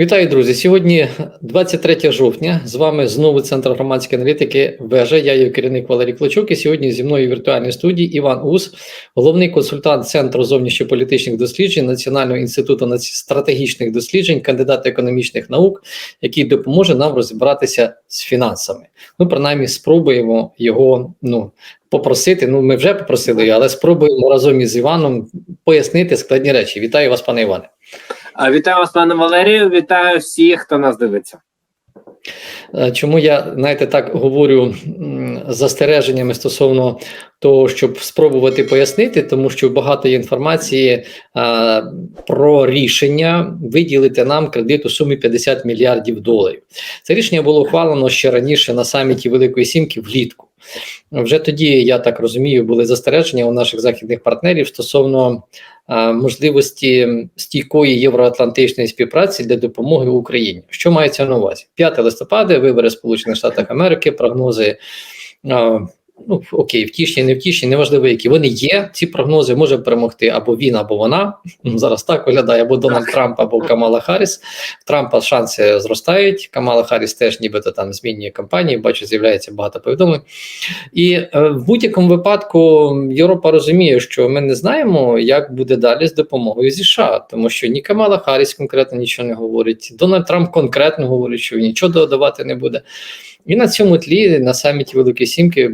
Вітаю, друзі! Сьогодні 23 жовтня. З вами знову Центр громадської аналітики Вежа. Я є керівник Валерій Клочук. І сьогодні зі мною в віртуальній студії Іван Ус, головний консультант Центру зовнішньополітичних досліджень Національного інституту стратегічних досліджень, кандидат економічних наук, який допоможе нам розібратися з фінансами. Ну, принаймні, спробуємо його ну попросити. Ну, ми вже попросили, але спробуємо разом із Іваном пояснити складні речі. Вітаю вас, пане Іване. Вітаю вас, пане Валерію. Вітаю всіх, хто нас дивиться. Е, Чому я знаєте так говорю з застереженнями стосовно того, щоб спробувати пояснити, тому що багато є інформації а, про рішення виділити нам кредит у сумі 50 мільярдів доларів. Це рішення було ухвалено ще раніше на саміті Великої Сімки влітку. Вже тоді, я так розумію, були застереження у наших західних партнерів стосовно можливості стійкої євроатлантичної співпраці для допомоги Україні. Що мається на увазі? 5 листопада, вибори Сполучених Штатах Америки, прогнози. Ну, окей, втішні, не втішні, неважливо, які вони є. Ці прогнози може перемогти або він, або вона. Ну, Зараз так виглядає, або Дональд Трамп, або Камала Харріс. Трампа шанси зростають. Камала Харріс теж нібито там змінює кампанії. Бачу, з'являється багато повідомлень. І е, в будь-якому випадку Європа розуміє, що ми не знаємо, як буде далі з допомогою зі США, тому що ні Камала Харріс конкретно нічого не говорить. Дональд Трамп конкретно говорить, що нічого додавати не буде. І на цьому тлі на саміті Великої Сімки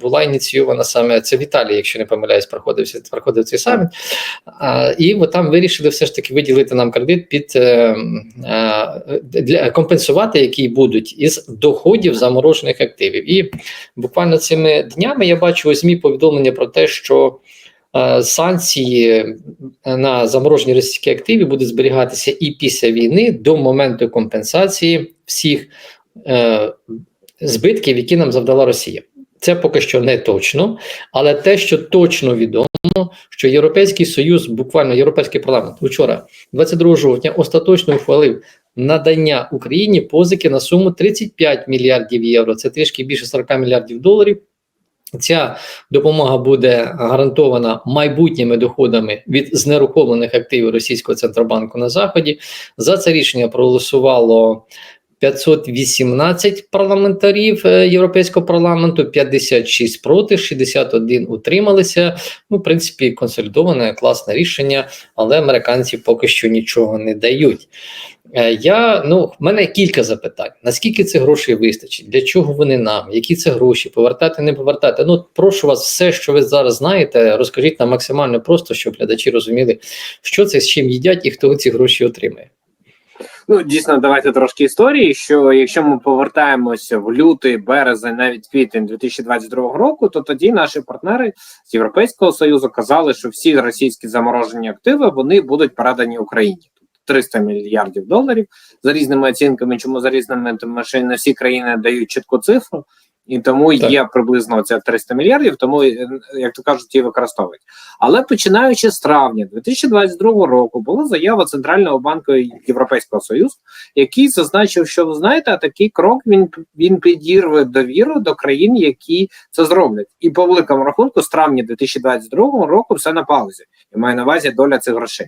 була ініційована саме це в Італії, якщо не помиляюсь, проходився проходив цей саміт. А, і от там вирішили все ж таки виділити нам кредит під е, е, для компенсувати, які будуть із доходів заморожених активів. І буквально цими днями я бачу у ЗМІ повідомлення про те, що е, санкції на заморожені російські активи будуть зберігатися і після війни до моменту компенсації всіх е, збитків, які нам завдала Росія. Це поки що не точно, але те, що точно відомо, що Європейський Союз, буквально Європейський парламент, вчора, 22 жовтня, остаточно ухвалив надання Україні позики на суму 35 мільярдів євро. Це трішки більше 40 мільярдів доларів. Ця допомога буде гарантована майбутніми доходами від знерухомлених активів російського центробанку на заході. За це рішення проголосувало 518 парламентарів е, Європейського парламенту, 56 проти, 61 утрималися. Ну, в принципі, консолідоване класне рішення, але американці поки що нічого не дають. Е, Я ну в мене кілька запитань: наскільки цих грошей вистачить? Для чого вони нам? Які це гроші? Повертати, не повертати? Ну прошу вас, все, що ви зараз знаєте, розкажіть нам максимально просто, щоб глядачі розуміли, що це з чим їдять і хто ці гроші отримає. Ну дійсно, давайте трошки історії. Що якщо ми повертаємося в лютий, березень, навіть квітень 2022 року, то тоді наші партнери з Європейського союзу казали, що всі російські заморожені активи вони будуть передані Україні. 300 мільярдів доларів за різними оцінками. Чому за різними тому всі країни дають чітку цифру, і тому Так. є приблизно це 300 мільярдів. Тому е, як то кажуть, її використовують. Але починаючи з травня 2022 року була заява Центрального банку Європейського Союзу, який зазначив, що ви знаєте, такий крок він він підірве довіру до країн, які це зроблять, і по великому рахунку з травня 2022 року все на паузі. Я маю на увазі доля цих грошей.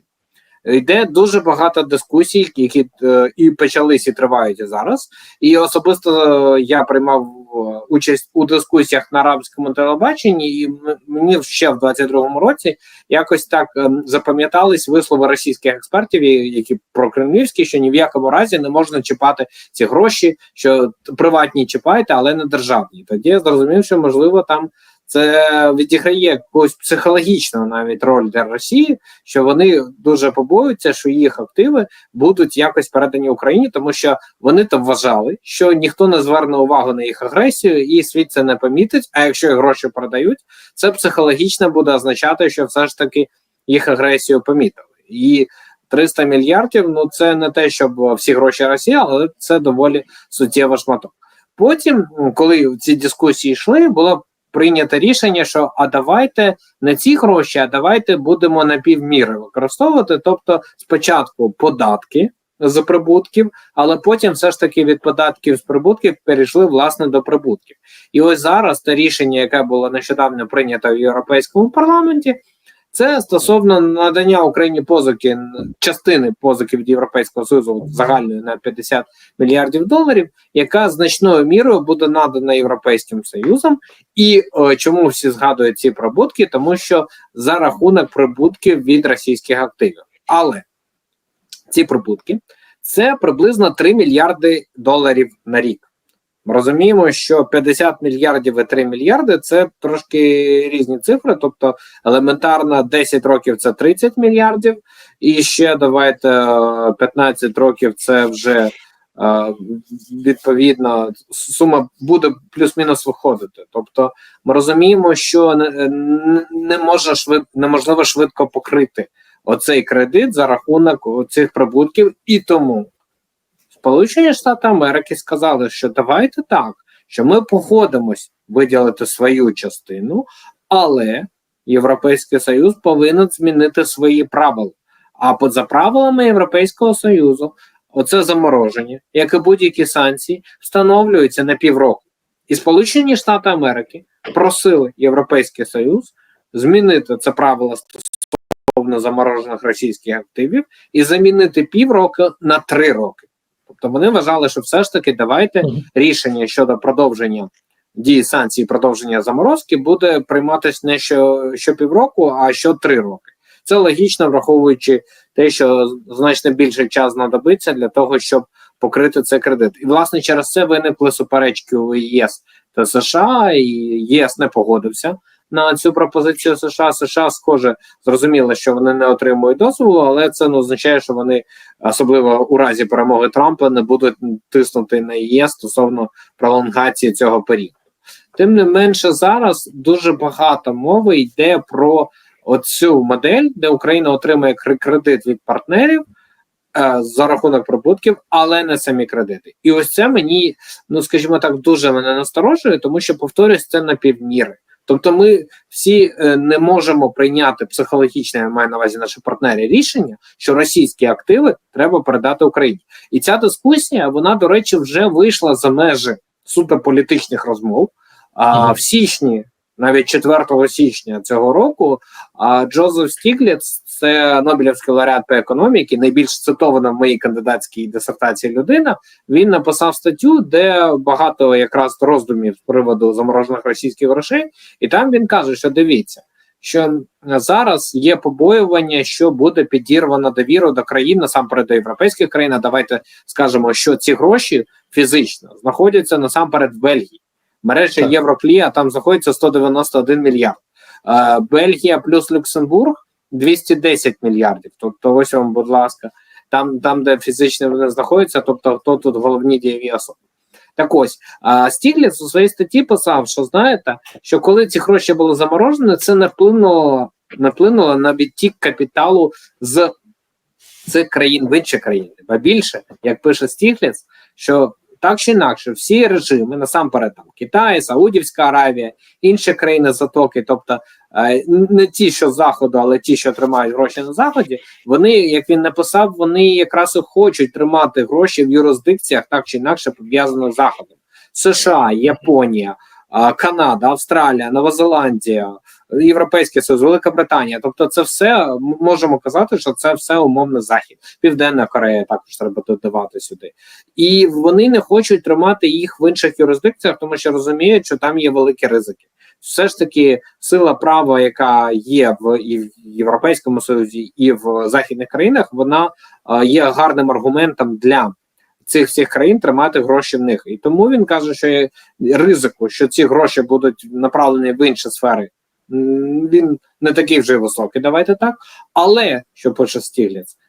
Йде дуже багато дискусій, які е, і почалися і тривають зараз. І особисто е, я приймав е, участь у дискусіях на арабському телебаченні, і мені ще в 22-му році якось так ем, запам'ятались вислови російських експертів, які про кремлівські, що ні в якому разі не можна чіпати ці гроші, що приватні чіпайте, але не державні. Тоді я зрозумів, що можливо там. Це відіграє якусь психологічну навіть роль для Росії, що вони дуже побоюються, що їх активи будуть якось передані Україні, тому що вони то вважали, що ніхто не зверне увагу на їх агресію, і світ це не помітить. А якщо гроші продають, це психологічно буде означати, що все ж таки їх агресію помітили. І 300 мільярдів ну це не те, щоб всі гроші Росії, але це доволі суттєвий шматок. Потім, коли ці дискусії йшли, було прийнято рішення, що а давайте не ці гроші, а давайте будемо на півміри використовувати. Тобто, спочатку податки з прибутків, але потім все ж таки від податків з прибутків перейшли власне до прибутків. І ось зараз те рішення, яке було нещодавно прийнято в Європейському парламенті, Це стосовно надання Україні позики частини позики від Європейського Союзу загальної на 50 мільярдів доларів, яка значною мірою буде надана Європейським Союзом. І е, чому всі згадують ці прибутки? Тому що за рахунок прибутків від російських активів. Але ці прибутки це приблизно 3 мільярди доларів на рік. Розуміємо, що 50 мільярдів і 3 мільярди це трошки різні цифри. Тобто, елементарно 10 років це 30 мільярдів, і ще давайте е, 15 років це вже е, відповідно сума буде плюс-мінус виходити. Тобто, ми розуміємо, що не, не, може швид, неможливо швидко покрити оцей кредит за рахунок цих прибутків, і тому Сполучені Штати Америки сказали, що давайте так, що ми погодимось виділити свою частину, але Європейський Союз повинен змінити свої правила. А по за правилами Європейського Союзу, оце замороження, як і будь-які санкції, встановлюється на півроку. І Сполучені Штати Америки просили Європейський Союз змінити це правило стосовно заморожених російських активів і замінити півроку на три роки. Тобто вони вважали, що все ж таки давайте рішення щодо продовження дії санкцій, продовження заморозки буде прийматися не що, що півроку, а що три роки. Це логічно, враховуючи те, що значно більше час знадобиться для того, щоб покрити цей кредит. І власне через це виникли суперечки у ЄС та США, і ЄС не погодився на цю пропозицію США. США схоже зрозуміло, що вони не отримують дозволу, але це не означає, що вони особливо у разі перемоги Трампа не будуть тиснути на ЄС стосовно пролонгації цього періоду. Тим не менше, зараз дуже багато мови йде про оцю модель, де Україна отримує кредит від партнерів е, за рахунок прибутків, але не самі кредити. І ось це мені, ну скажімо так, дуже мене насторожує, тому що повторюсь, це на півміри. Тобто, ми всі е, не можемо прийняти психологічне, я маю на увазі наші партнери, рішення, що російські активи треба передати Україні. І ця дискусія, вона, до речі, вже вийшла за межі суто політичних розмов. А в січні, навіть 4 січня цього року, а Джозеф Стігліц, це Нобелівський лауреат по економіці, найбільш цитована в моїй кандидатській дисертації людина. Він написав статтю, де багато якраз роздумів з приводу заморожених російських грошей, і там він каже, що дивіться. Що зараз є побоювання, що буде підірвана довіра до країн, насамперед до європейських країн. А Давайте скажемо, що ці гроші фізично знаходяться насамперед в Бельгії. Мережа. Євроклія там знаходиться 191 мільярд. Е, Бельгія плюс Люксембург 210 мільярдів. Тобто, ось вам, будь ласка, там, там де фізично вони знаходяться, тобто хто тут головні дієві особи. Так ось Стігліц у своїй статті писав, що знаєте, що коли ці гроші були заморожені, це не вплинуло, не вплинуло на відтік капіталу з цих країн в інші країни. Ба більше, як пише Стігліц, що так чи інакше, всі режими, насамперед там Китай, Саудівська Аравія, інші країни затоки, тобто не ті, що з заходу, але ті, що тримають гроші на заході, вони, як він написав, вони якраз і хочуть тримати гроші в юрисдикціях, так чи інакше пов'язаних з заходом. США, Японія, Канада, Австралія, Нова Зеландія, Європейський Союз, Велика Британія. Тобто, це все можемо казати, що це все умовно захід. Південна Корея також треба додавати сюди, і вони не хочуть тримати їх в інших юрисдикціях, тому що розуміють, що там є великі ризики. Все ж таки, сила права, яка є в і в Європейському Союзі, і в західних країнах, вона е, є гарним аргументом для цих всіх країн тримати гроші в них. І тому він каже, що ризику, що ці гроші будуть направлені в інші сфери. Він не такий вже високий. Давайте так. Але що пише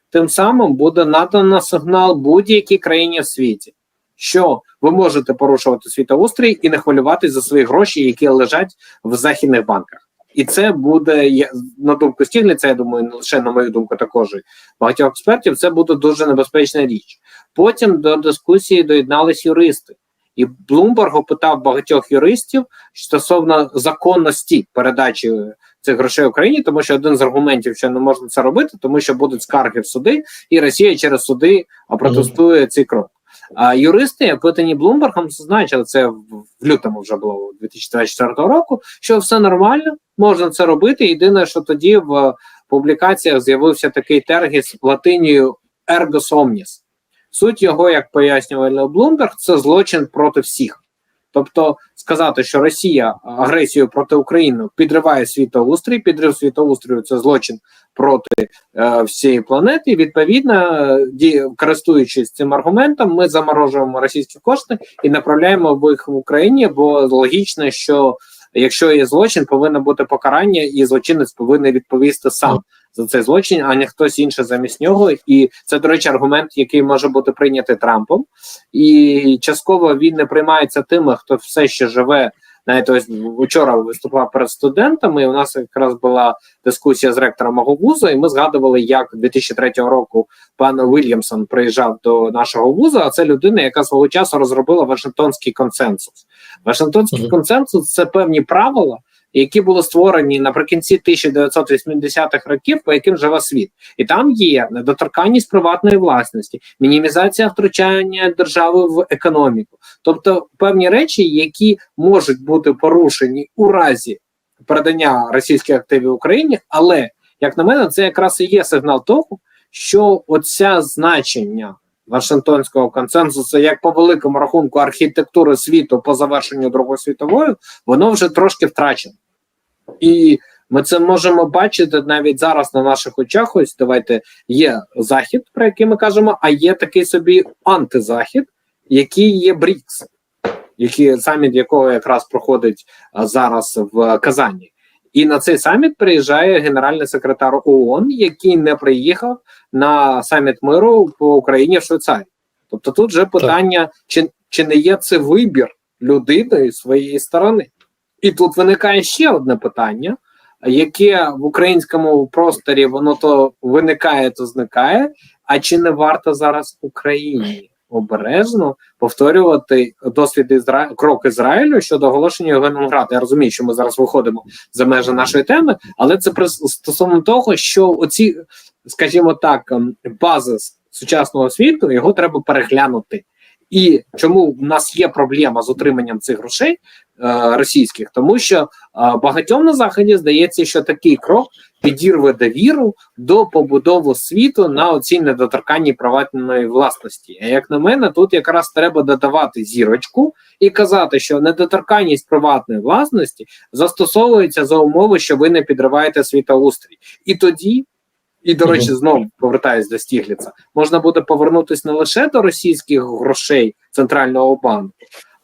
тим самим буде надано сигнал будь-якій країні в світі, що ви можете порушувати світоустрій і не хвилюватись за свої гроші, які лежать в західних банках. І це буде я- на думку Стігліца, я думаю, не лише на мою думку, також багатьох експертів. Це буде дуже небезпечна річ. Потім до дискусії доєднались юристи. І Блумберг опитав багатьох юристів стосовно законності передачі цих грошей Україні, тому що один з аргументів, що не можна це робити, тому що будуть скарги в суди, і Росія через суди протестує цей крок. А юристи, опитані Блумбергом, зазначили це в лютому вже було 2024 року. Що все нормально, можна це робити. Єдине, що тоді в публікаціях з'явився такий тергіс латинію ergo omnis. Суть його, як пояснював Блумберг, це злочин проти всіх. Тобто сказати, що Росія агресією проти України підриває світоустрій, підрив світоустрою це злочин проти е, всієї планети. Відповідно, е, ді, користуючись цим аргументом, ми заморожуємо російські кошти і направляємо їх в Україні, бо логічно, що якщо є злочин, повинно бути покарання, і злочинець повинен відповісти сам за цей злочин, а не хтось інший замість нього. І це, до речі, аргумент, який може бути прийнятий Трампом, і частково він не приймається тими, хто все ще живе. Навіть ось вчора виступав перед студентами. і У нас якраз була дискусія з ректором мого вузу, і ми згадували, як 2003 року пан Вільямсон приїжджав до нашого вузу. А це людина, яка свого часу розробила Вашингтонський консенсус. Вашингтонський Мгм. консенсус це певні правила, які були створені наприкінці 1980-х років, по яким живе світ, і там є недоторканність приватної власності, мінімізація втручання держави в економіку, тобто певні речі, які можуть бути порушені у разі передання російських активів Україні, але як на мене, це якраз і є сигнал того, що оця значення. Вашингтонського консенсусу, як по великому рахунку архітектури світу по завершенню Другої світової, воно вже трошки втрачено. І ми це можемо бачити навіть зараз на наших очах. Ось давайте є захід, про який ми кажемо, а є такий собі антизахід, який є БРІКС, який саміт якого якраз проходить а, зараз в Казані. І на цей саміт приїжджає генеральний секретар ООН, який не приїхав на саміт миру по Україні в Швейцарії. Тобто тут вже питання, чи, чи не є це вибір людини своєї сторони. І тут виникає ще одне питання, яке в українському просторі воно то виникає, то зникає. А чи не варто зараз Україні обережно повторювати досвід Ізра... крок Ізраїлю щодо оголошення його Генонграду? Я розумію, що ми зараз виходимо за межі нашої теми, але це при стосовно того, що оці, скажімо так, ем, базис сучасного світу його треба переглянути. І чому в нас є проблема з отриманням цих грошей російських, тому що е, багатьом на заході здається, що такий крок підірве довіру до побудови світу на оцій недоторканній приватної власності. А як на мене, тут якраз треба додавати зірочку і казати, що недоторканність приватної власності застосовується за умови, що ви не підриваєте світоустрій, і тоді. І, до речі, знову повертаюсь до Стігліца, можна буде повернутися не лише до російських грошей центрального банку,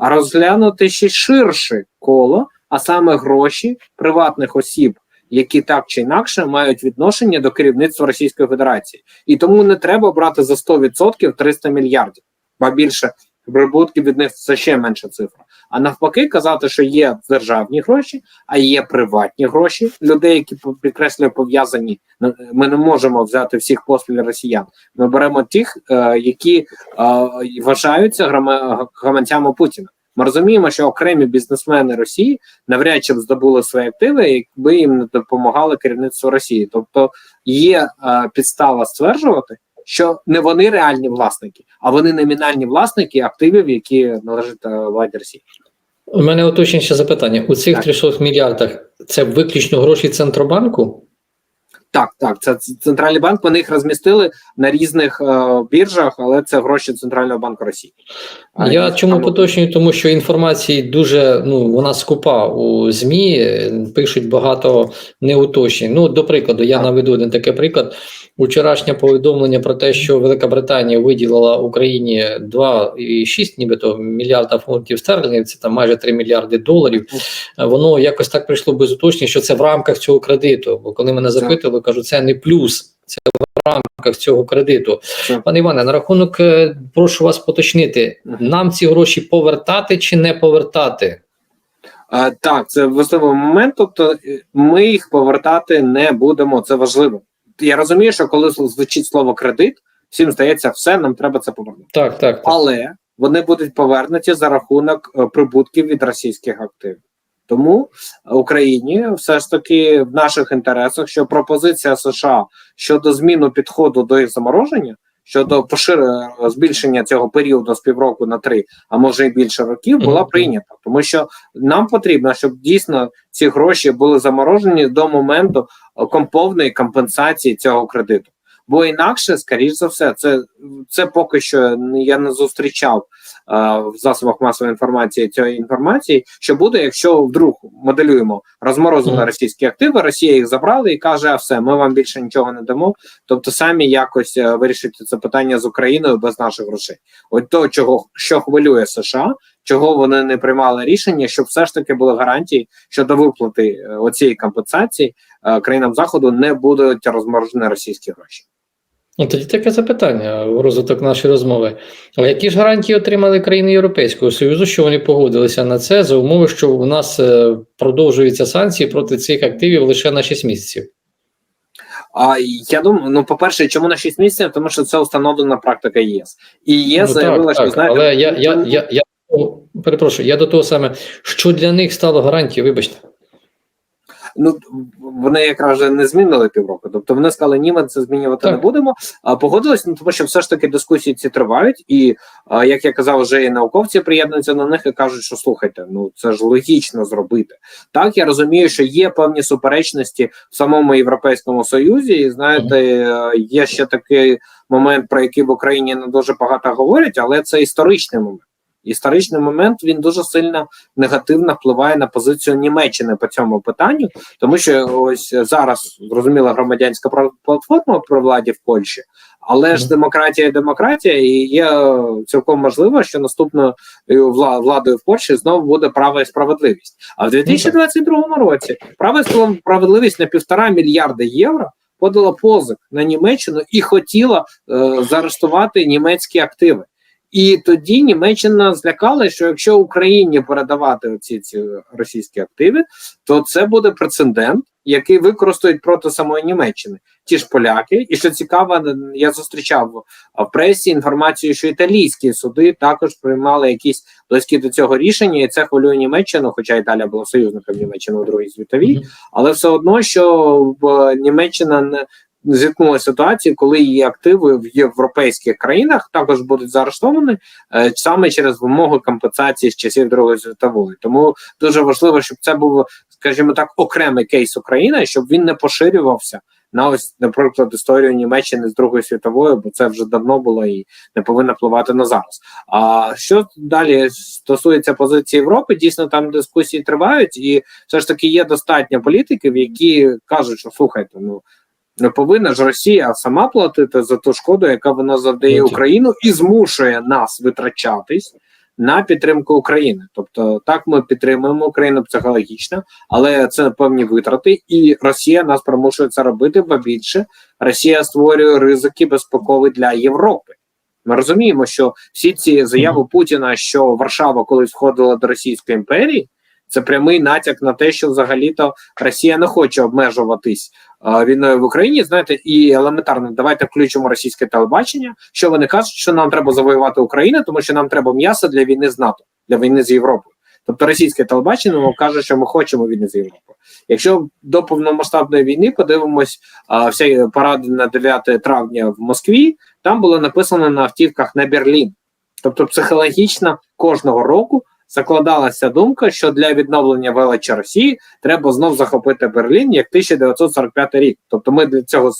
а розглянути ще ширше коло, а саме гроші приватних осіб, які так чи інакше мають відношення до керівництва Російської Федерації. І тому не треба брати за 100% 300 мільярдів, ба більше прибутки від них це ще менша цифра. А навпаки, казати, що є державні гроші, а є приватні гроші людей, які підкреслюю пов'язані. Ну, Ми не можемо взяти всіх поспіль росіян. Ми беремо тих, е, які е, вважаються гаманцями Путіна. Ми розуміємо, що окремі бізнесмени Росії навряд чи б здобули свої активи, якби їм не допомагали керівництво Росії. Тобто є е, підстава стверджувати, що не вони реальні власники, а вони номінальні власники активів, які належать е, владі Росії. У мене уточнююче запитання: у цих Так. 300 мільярдах це виключно гроші Центробанку? Так, так, це центральний банк. Вони їх розмістили на різних е, біржах, але це гроші Центрального банку Росії. А Я чому там- поточнюю, тому що інформації дуже ну вона скупа у змі. Пишуть багато неуточнень. Ну, до прикладу, я Так. наведу один такий приклад. Вчорашнє повідомлення про те, що Велика Британія виділила Україні 2,6 нібито мільярда фунтів стерлінгів, це там майже 3 мільярди доларів. Воно якось так прийшло без уточнень, що це в рамках цього кредиту. Бо коли мене запитували, кажу, це не плюс, це в рамках цього кредиту. Пане Іване, на рахунок е, прошу вас поточнити, нам ці гроші повертати чи не повертати? Е, так, це важливий момент. Тобто, е, ми їх повертати не будемо. Це важливо. Я розумію, що коли звучить слово кредит, всім здається, все нам треба це повернути. Так, так. так. але вони будуть повернуті за рахунок е, прибутків від російських активів. Тому Україні все ж таки в наших інтересах, що пропозиція США щодо зміну підходу до їх замороження щодо поширення збільшення цього періоду з півроку на три, а може і більше років, була прийнята, тому що нам потрібно, щоб дійсно ці гроші були заморожені до моменту е, повної компенсації цього кредиту. Бо інакше, скоріш за все, це, це поки що я не зустрічав е, в засобах масової інформації цієї інформації, що буде, якщо вдруг моделюємо розморозили російські активи, Росія їх забрала і каже: а все, ми вам більше нічого не дамо. Тобто самі якось е, вирішити це питання з Україною без наших грошей. От то, чого що хвилює США, чого вони не приймали рішення, щоб все ж таки були гарантії, що до виплати е, оцієї компенсації е, країнам заходу не будуть розморожені російські гроші. Ну, тоді таке запитання у розвиток нашої розмови. А які ж гарантії отримали країни Європейського Союзу, що вони погодилися на це за умови, що у нас е, продовжуються санкції проти цих активів лише на 6 місяців? А я думаю, ну по-перше, чому на 6 місяців? Тому що це установлена практика ЄС. І ЄС Ну, заявила, так, що так, знаєте, але я, я, я, я о, перепрошую, я до того саме, що для них стало гарантією, вибачте. Ну вони якраз же не змінили півроку. Тобто вони сказали, ні, ми це змінювати Так. не будемо. А погодились, ну тому що все ж таки дискусії ці тривають, і а, як я казав, вже і науковці приєднуються на них і кажуть, що слухайте, ну це ж логічно зробити. Так я розумію, що є певні суперечності в самому європейському союзі, і знаєте, є ще такий момент, про який в Україні не дуже багато говорять, але це історичний момент. Історичний момент він дуже сильно негативно впливає на позицію Німеччини по цьому питанню, тому що ось зараз зрозуміла громадянська платформа при владі в Польщі, але ж демократія, демократія, і є е, цілком можливо, що наступною владою в Польщі знову буде право і справедливість. А в 2022 році право і справедливість на півтора мільярда євро подала позик на Німеччину і хотіла е, заарештувати німецькі активи. І тоді Німеччина злякала, що якщо Україні передавати оці ці російські активи, то це буде прецедент, який використають проти самої Німеччини. Ті ж поляки, і що цікаво, я зустрічав в пресі інформацію, що італійські суди також приймали якісь близькі до цього рішення, і це хвилює Німеччину, хоча Італія була союзником Німеччини у другій світовій, але все одно, що в Німеччина зіткнулася ситуація, коли її активи в європейських країнах також будуть заарештовані е, саме через вимогу компенсації з часів Другої світової. Тому дуже важливо, щоб це був, скажімо так, окремий кейс України, щоб він не поширювався на ось, наприклад, історію Німеччини з Другої світової, бо це вже давно було і не повинно впливати на зараз. А що далі стосується позиції Європи, дійсно там дискусії тривають, і все ж таки є достатньо політиків, які кажуть, що слухайте, ну. Не повинна ж Росія сама платити за ту шкоду, яка вона завдає Ну. Україну, і змушує нас витрачатись на підтримку України. Тобто, так ми підтримуємо Україну психологічно, але це певні витрати, і Росія нас примушує це робити, бо більше Росія створює ризики безпекові для Європи. Ми розуміємо, що всі ці заяви Путіна, що Варшава колись входила до Російської імперії, це прямий натяк на те, що взагалі-то Росія не хоче обмежуватись війною в Україні. Знаєте, і елементарно, давайте включимо російське телебачення. Що вони кажуть, що нам треба завоювати Україну, тому що нам треба м'ясо для війни з НАТО, для війни з Європою. Тобто російське телебачення нам каже, що ми хочемо війни з Європою. Якщо до повномасштабної війни подивимось а, всі паради на 9 травня в Москві, там було написано на автівках на Берлін. Тобто, психологічно кожного року закладалася думка, що для відновлення величі Росії треба знов захопити Берлін як 1945 рік. Тобто, ми до цього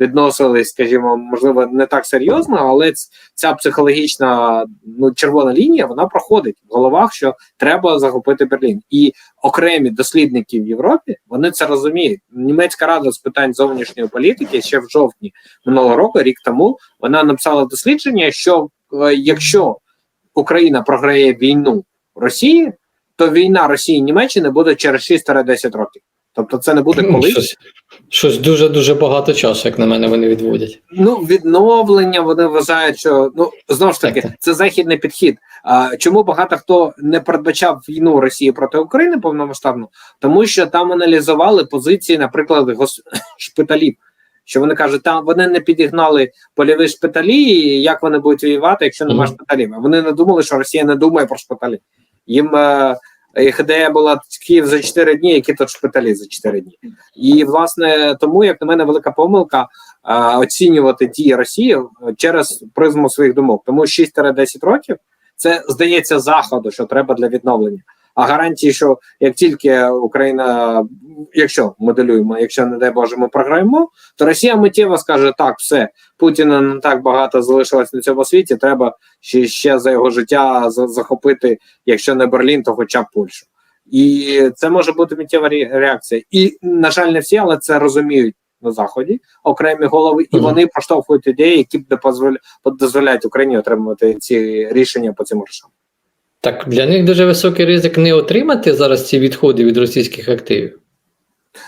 відносились, скажімо, можливо, не так серйозно, але ця психологічна ну червона лінія вона проходить в головах, що треба захопити Берлін. І окремі дослідники в Європі вони це розуміють. Німецька рада з питань зовнішньої політики ще в жовтні минулого року, рік тому, вона написала дослідження, що е, якщо Україна програє війну Росії, то війна Росії і Німеччини буде через 6-10 років. Тобто, це не буде Ну, колись. Щось, щось дуже дуже багато часу, як на мене, вони відводять. Ну, відновлення вони вважають, що ну знову ж таки Так, це західний підхід. А чому багато хто не передбачав війну Росії проти України повномасштабну? Тому що там аналізували позиції, наприклад, гос... шпиталів. Що вони кажуть, там вони не підігнали польові шпиталі, і як вони будуть воювати, якщо немає Мгм. шпиталів. А Вони не думали, що Росія не думає про шпиталі. Їм е, їх ідея була Київ за 4 дні, які тут шпиталі за 4 дні. І власне тому, як на мене, велика помилка а, оцінювати дії Росії е, через призму своїх думок. Тому 6-10 років це здається заходу, що треба для відновлення. А гарантії, що як тільки Україна, якщо моделюємо, якщо не дай Боже, ми програємо, то Росія миттєво скаже: так, все, Путіна не так багато залишилось на цьому світі. Треба ще, ще за його життя за- захопити, якщо не Берлін, то хоча б Польщу. І це може бути миттєва ре- реакція. І на жаль, не всі, але це розуміють на заході окремі голови, і вони проштовхують ідеї, які б дозволяють Україні отримувати ці рішення по цим грошам. Так для них дуже високий ризик не отримати зараз ці відходи від російських активів.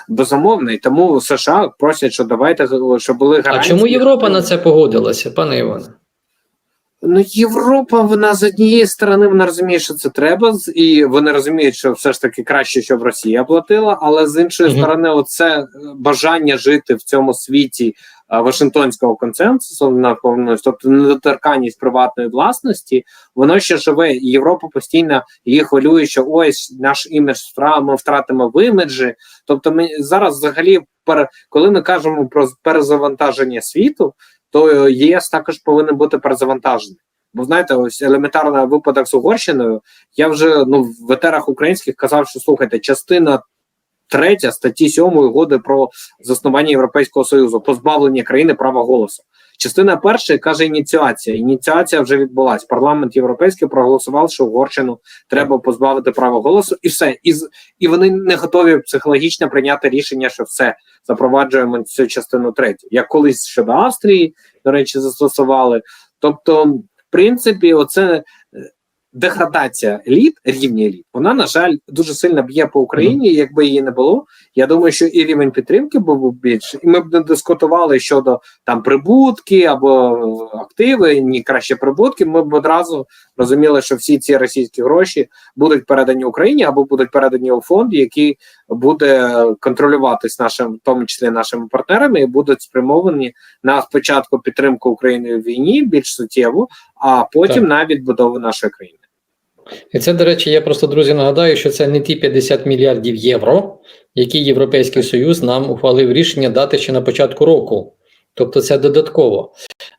Безумовно, і тому США просять, що давайте щоб були А чому Європа на це погодилася, пане Іване? Ну, Європа, вона з однієї сторони вона розуміє, що це треба, і вони розуміють, що все ж таки краще, щоб Росія платила. Але з іншої Мгм. сторони, оце е, бажання жити в цьому світі е, Вашингтонського консенсусу на тобто недоторканність приватної власності, воно ще живе. І Європа постійно її хвилює, що ось наш імідж втра- ми втратимо в іміджі. Тобто, ми зараз взагалі коли ми кажемо про перезавантаження світу, то ЄС також повинен бути перезавантажений. Бо знаєте, ось елементарний випадок з Угорщиною. Я вже ну в етерах українських казав, що слухайте, частина третя статті 7 угоди про заснування Європейського союзу, позбавлення країни права голосу. Частина перша каже ініціація. Ініціація вже відбулась. Парламент європейський проголосував, що Угорщину треба позбавити права голосу, і все. І, і вони не готові психологічно прийняти рішення, що все запроваджуємо цю частину третю. Як колись щодо Австрії, до речі, застосували. Тобто, в принципі, оце. Деградація еліт, рівня еліт, вона на жаль дуже сильно б'є по Україні. Якби її не було, я думаю, що і рівень підтримки був би більше, і ми б не дискутували щодо там прибутки або активи, ні краще прибутки. Ми б одразу розуміли, що всі ці російські гроші будуть передані Україні або будуть передані у фонд, який буде контролюватись нашим, в тому числі нашими партнерами, і будуть спрямовані на спочатку підтримку України в війні більш суттєву, а потім Так. на відбудову нашої країни. І це, до речі, я просто друзі нагадаю, що це не ті 50 мільярдів євро, які Європейський Союз нам ухвалив рішення дати ще на початку року. Тобто це додатково.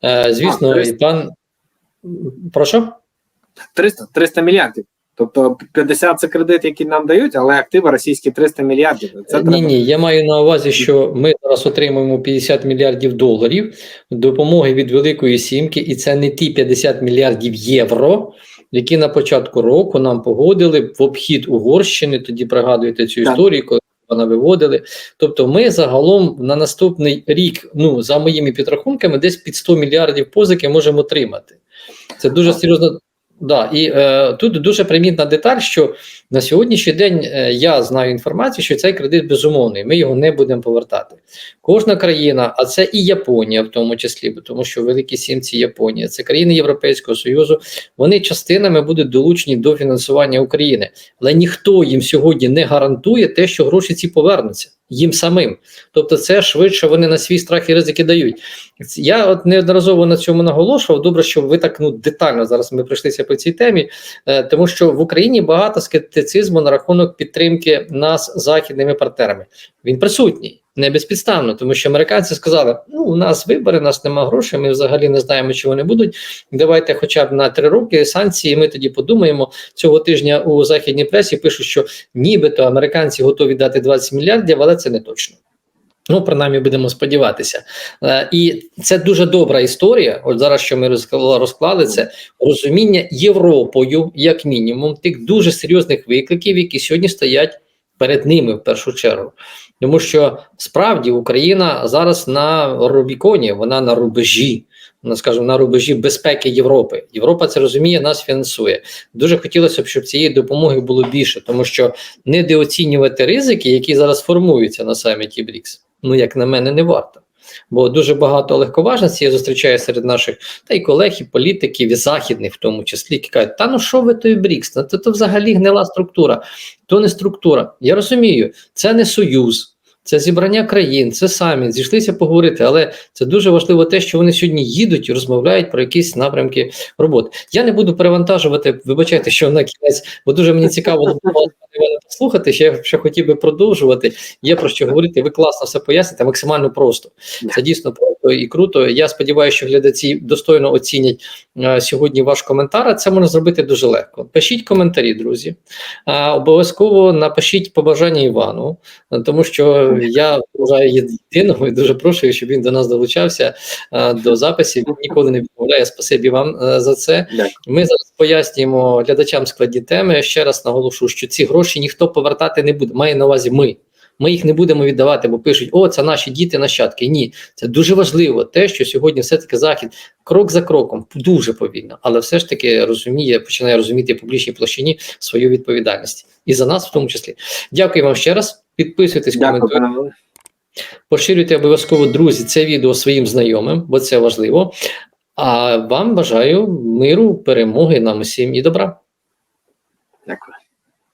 Е, звісно, А, і пан. Прошу? 300, 300 мільярдів. Тобто 50 – це кредит, який нам дають, але активи російські 300 мільярдів. Це Ні, треба. ні, я маю на увазі, що ми зараз отримуємо 50 мільярдів доларів допомоги від Великої Сімки, і це не ті 50 мільярдів євро, які на початку року нам погодили в обхід Угорщини. Тоді пригадуєте цю Так. історію, коли вона виводили. Тобто, ми загалом на наступний рік, ну за моїми підрахунками, десь під 100 мільярдів позики можемо отримати. Це дуже серйозно. Да, і е, тут дуже примітна деталь, що на сьогоднішній день е, я знаю інформацію, що цей кредит безумовний, ми його не будемо повертати. Кожна країна, а це і Японія, в тому числі, тому що великі сімці Японія, це країни Європейського Союзу, вони частинами будуть долучені до фінансування України, але ніхто їм сьогодні не гарантує те, що гроші ці повернуться їм самим. Тобто, це швидше вони на свій страх і ризики дають. Я от неодноразово на цьому наголошував. Добре, що ви так ну детально зараз ми прийшлися по цій темі, е, тому що в Україні багато скептицизму на рахунок підтримки нас західними партнерами. Він присутній. Не безпідставно, тому що американці сказали: ну у нас вибори, у нас нема грошей, ми взагалі не знаємо, чи вони будуть. Давайте, хоча б на три роки санкції. Ми тоді подумаємо цього тижня у західній пресі. Пишуть, що нібито американці готові дати 20 мільярдів, але це не точно. Ну, принаймні, будемо сподіватися. Е, і це дуже добра історія. От зараз, що ми розклали це розуміння Європою, як мінімум, тих дуже серйозних викликів, які сьогодні стоять перед ними в першу чергу. Тому що справді Україна зараз на Рубіконі, вона на рубежі, вона, скажімо, на рубежі безпеки Європи. Європа це розуміє, нас фінансує. Дуже хотілося б, щоб цієї допомоги було більше, тому що недооцінювати ризики, які зараз формуються на саміті БРІКС, ну як на мене, не варто. Бо дуже багато легковажності я зустрічаю серед наших та й колег, і політиків, і західних, в тому числі, які кажуть, та ну що ви той БРІКС? Ну, то, то взагалі гнила структура, то не структура. Я розумію, це не союз, це зібрання країн, це саміт, зійшлися поговорити. Але це дуже важливо те, що вони сьогодні їдуть і розмовляють про якісь напрямки роботи. Я не буду перевантажувати, вибачайте, що на кінець, бо дуже мені цікаво послухати. Ще я ще хотів би продовжувати. Є про що говорити. Ви класно все поясните, максимально просто. Це дійсно просто і круто. Я сподіваюся, що глядачі достойно оцінять е, сьогодні ваш коментар. а Це можна зробити дуже легко. Пишіть коментарі, друзі. Е, обов'язково напишіть побажання Івану, е, тому що я вважаю єдиного і дуже прошу, щоб він до нас долучався е, до записів. Він ніколи не відмовляє. Спасибі вам е, за це. Дякую. Ми зараз пояснюємо глядачам складні теми. Ще раз наголошу, що ці гроші ніхто повертати не буде. Має на увазі ми. Ми їх не будемо віддавати, бо пишуть: о, це наші діти, нащадки. Ні, це дуже важливо. Те, що сьогодні все-таки захід крок за кроком, дуже повільно, але все ж таки розуміє, починає розуміти в публічній площині свою відповідальність. І за нас в тому числі. Дякую вам ще раз. Підписуйтесь, коментуйте. Поширюйте обов'язково, друзі, це відео своїм знайомим, бо це важливо. А вам бажаю миру, перемоги нам усім і добра. Дякую.